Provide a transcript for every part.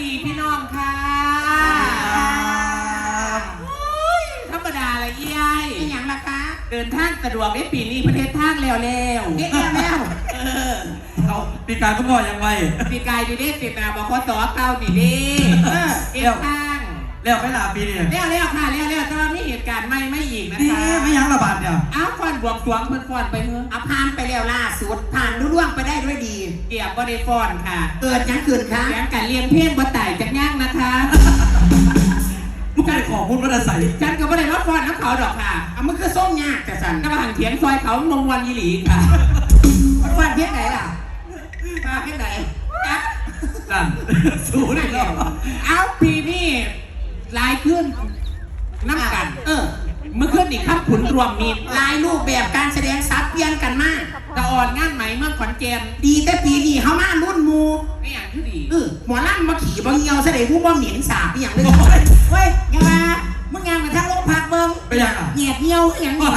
ดีพี่น้องค่ะธรรมดาอะไรเอี้ยยเป็นอย่างละคะเดินทางสะดวกได้ปีนี้ประเทศทางแล้วแล้วเฮ็ดแล้วแล้วเออเอาปีการก็งอยังไงปีกายดีเด้ติดนาบคสเก้าดีเด้เออเอียงทางแล้วไม่ลาปีนี่แล้วแล้วค่ะแล้วแล้วแต่ว่ามีเหตุการณ์ไม่ไม่อีกนะดีคะไม่ยั้งระบาดเนี่ยอ้าวฟอนบวงสรวงเพิ่นฟอนไปเถอะเอาผ่านไปแล้วล่าสุดผ่านรุ่ล่วงไปได้ด้วยดี เกียบก็ได้ฟอนค่ะเกิดหยังขึ้นคะเสียงการเรียนเพี้ยนบ่ไต่จากย่างนะคะมุกไก่ของมุนวัดใส่ฉันก็ไม่ได้รับฟอนน้ำเขาดอกค่ะเอามันคือส้มยากแต่สันก็มาหันเถียงซอยเขามงวันยีหลีค่ะมันฟันเพี้ยนไหนล่ะมาเพี้ยนไหนจ๊ะนั่นสู้ได้แล้วเอาปีนี่ ลายขึ้นน้ำกัน เออ เมื่อขึ้นอีกข้ามขุนรวมมีดลายรูปแบบการแสดงซับเปลี่ยนกันมากตะอ่อนงานไหมเมืองขอนแก่นดีแต่ปีนี้เขามารุ่นหมูไม่อย่างที่ดีเออหมอล่ำมาขี่บางเงียวเสด็จผู้บ่เหม็นสาบอหย่างเลยเฮ้ยยังมามึงยังมาทางโรงพักเบิ้งไปยังอะเหยียดเงียวอหย่างนี้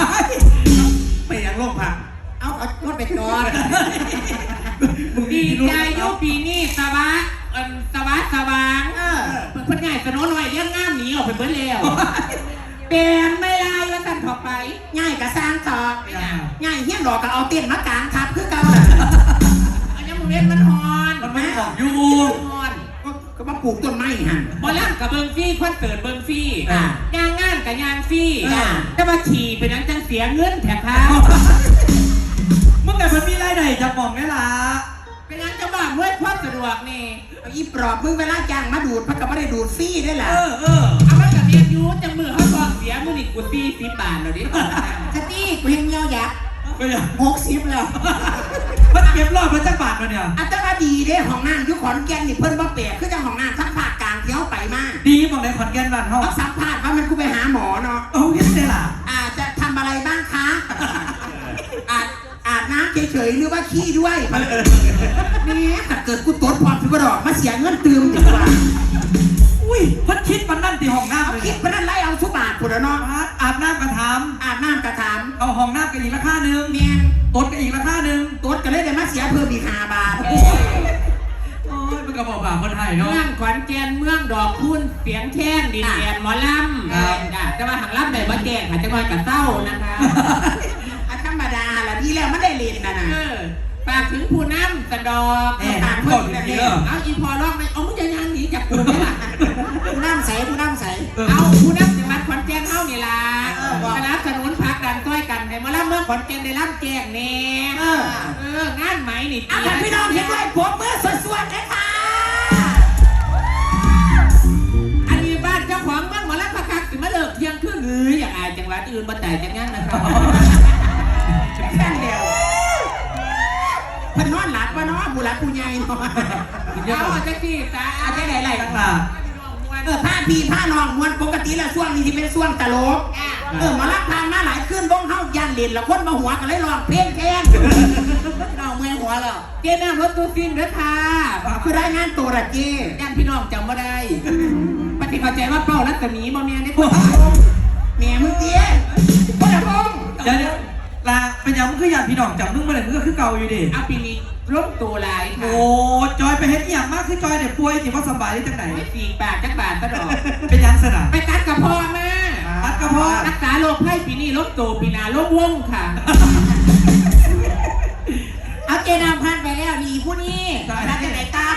ไปยังโรงพักเอาเอารถไปจอดดีใจอยุปีนี้สวะเอินสวะสว่าง เออเพิ่นใหญ่สนอหน่อยเลี้ยงง่ามหนีออกไปเบิดแล้วเปลี่ยนไม่ได้แล้วกันต่อไปง่ายกระสร้างต่อไม่น่าง่ายเฮี้ยนหลอกก็เอาเต้นมากลางครับคือเก่าน่ะอันนี้มึงเล่นมันฮอนมันไม่ออกอยู่ฮอนก็ก็มาปลูกต้นไม้ฮะบอลล่ำกับเบิงฟรี่คอนเสิร์ตเบิงฟรี่อ่ายางงานกับยางฟรี่อ่าแต่ว่าขี่เป็นนังจังเสียเงินแถบค่ะมึงไงมันมีรายได้จะมองได้ละเป็นนังจะบอกเมื่อความสะดวกนี่เอาอีปลอบมึงเวลาจ้างมาดูด พักก็ไม่ได้ดูดฟรีได้ล่ะเออเออเอาไว้กับเรียนอยูจังมือเขาบอกเสียมือนี่กูตีสิบบาทเดี๋ยวนี้สตี้กูเฮงเงียวยักษ์ไปยังหกสิบแล้วมันเก็บรอบมันจักบาทมาเนี่ยอัตราดีเด้ของนางอยุขอนแก่นนี่เพิ่นบ่แปลกคือจังของนางทั้งภาคกลางเที่ยวไปมาดีมองในขอนแก่นบ้านเขาเขาสัมภาษณ์ว่ามันกูไปหาหมอเนาะเอาเห็นได้ล่ะอาจจะทำอะไรบ้างคะอาจอาบน้ำเฉยๆหรือว่าขี้ด้วยนี่ถ้าเกิดกูตดพร้อมสิบดอกมาเสียเงินตืมดีกว่า อุ้ยเพัดคิดมันนั่นตีห้องน้ำเอาเลยคิดเพราะนั้นไล่เอาทุกบาทกูแล้วเนาะอาบน้ำกระทอาบน้ำกระถามำเอาห้องน้ำกันอีกราคาหนึ่งเมียนตดกันอีกราคาหนึ่งตดก็เลยได้มาเสียเพิ่มอีกห้าบาทโอ้ยมันก็บอกบาคนไทยเนาะ เมืองขอนแก่นเมืองดอกคุณเสียงแช่นดินแดนหมอลำครับ จ้ะแต่ว่าหางลำได้บ่แจ้งค่ะจะน้อยกับเต้านะคะอันธรรมดาล่ะดีแล้วมันได้เรียนนะนะ เออฝากถึงผู้นำสะดอกแหม่ต่างบเพื่ออกนจแบบริงนี้ๆเออเอาอีพอร้องไหมเอามึงจะยังหนี จากกูไหมล่ะผู้น้ำใสผู้น้ำใส เออเอาผู้นำจังหวัดขอนแก่นเฮานี่ล่ะเออบอก สนับสนุนพักดันต้อยกันให้หมาลำเมืองขอนแก่นได้รับแจ้งแน่เออ เอองานไหมนี่เอาล่ะพี่น้องเห็นด้วยผมเมื่อสวดๆเลยค่ะอันนี้บ้านเจ้าของเมืองหมอลำพักคักสิมาเลิกเที่ยงคืนหรืออย่างไรจังหวัดอื่นบ่แต่จังงั้นนะครับแค่เดียวเพิ่นนอนหลับวะเนาะผู้หลักผู้ใหญ่เนาะ เอาจังซี่ตาเอาจังไหนไหลตั้งหลักเออผ้าพี่ผ้านองมวนปกติแล้วช่วงนี้ที่เป็นช่วงตลกเออหมาลักพานมาหลายขึ้นวงเฮายันเล่นละคนมาหัวกันเลยร้องเพลงแค้นเราเมื่อยหัวแล้วเจน้ำรถตู้ซิ่งเด้อค่ะคือรายงานตัวละเจย่านพี่น้องจำบ่ได้ปฏิเข้าใจว่าเป้ารัศมีบ่แม่นได้คนแหม่มึงเตี้ยพ่อละพงษ์เดี๋ยวเดี๋ยวลาเป็นยังมึงคืออยากพี่น้องจับมึงมาเลยมึงก็คือเก่าอยู่ดิเอาปีนี้ ล้มตัวหลายค่ะโอ้จอยไปเห็นอหย่างมากคือจอยเนี่ยป่วยจิว่าสบายได้จังไหนไม่สี่บาทจักบาทก็ดอกเป็นยังสนะไปตัดกระเพาะมาตัดกระเพาะรักษาโรคไข้ปีนี้ล้มตัวปีหน้าล้มวงค่ะ เอาเจนำพันไปแล้วมีผู้นี้รักไหนตา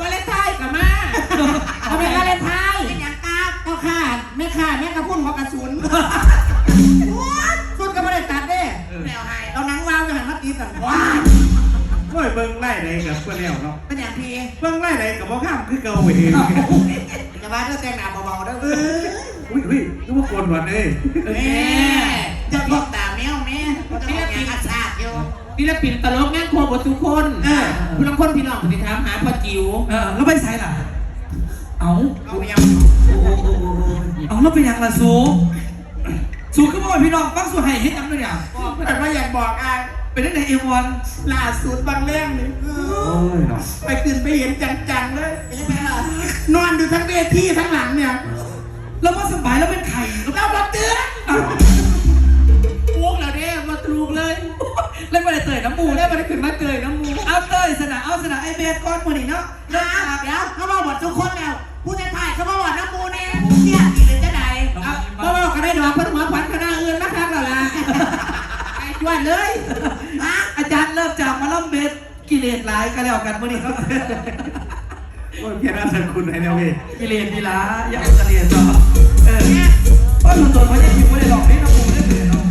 วาเลนไทน์กับมาเอาไปวาเลนไทน์ โอ้ยเบิ่งไล่ไหนกับเพื่อนแล้วเนาะเป็นอย่างพี่เบิ่งไล่ไหนกับบ่ข้ามคือเก่าเองจะมาเด้อแต่งหน้าเบาๆเด้ออุ้ยอุ้ยนึกว่าโกนหวันเอ้ยแม่จะบอกตาแมวแม่จะบอกอย่างอาซาดอยู่ศิลปินตลกงานโคบทุกคนเออผู้ลางคนพี่น้องสิถามหาพ่อจิ๋วเออแล้วไปใส่ล่ะ เอาเอาไปยังเอาแล้วไปยังล่ะสูสูก็บอกให้พี่น้องฟังสูให้เห็นยังเลยเนี่ยแต่ว่าอยากบอกอะ เป็นตั้งแต่เอวันล่าสุดบางเรื่องนี่โอ้ยเนาะไปขึ้นไปเห็นจังๆเลยนอนอยู่ทั้งเวทีทั้งหลังเนี่ยแล้วว่าสบายแล้วเป็นไข่เราบอกเตือนพวกเราเด้มาตรูกเลยเล่นมาเลยเตยยน้ำมูได้ได้มาได้ขึ้นมาเตยน้ำมูเอาเตยสนะเอาสนะไอเบสก้อนมือนี่เนาะเริ่มจากเดี๋ยวเขาบอกหมดทุกคนแล้วผู้ชายเขาบอกหมดน้ำมูเนี่ยเนี่ยดีเลยจะไหนเอาเพราะว่าก็ได้ดอกเพิ่นหัวขวัญคณะอื่นมาครับแล้วล่ะไอ้จวนเลย เลสหลายก็แล้วกันมือนี่ครับโอ้ยเพียรอาสคุณไอ้เนี่ยเว้ยกิเลสดีละอย่าเอากิเลสต่อเออเพราะตัวตัวเขาจะคิดว่าได้หลอกนี่น้ำมูได้เลยเนาะ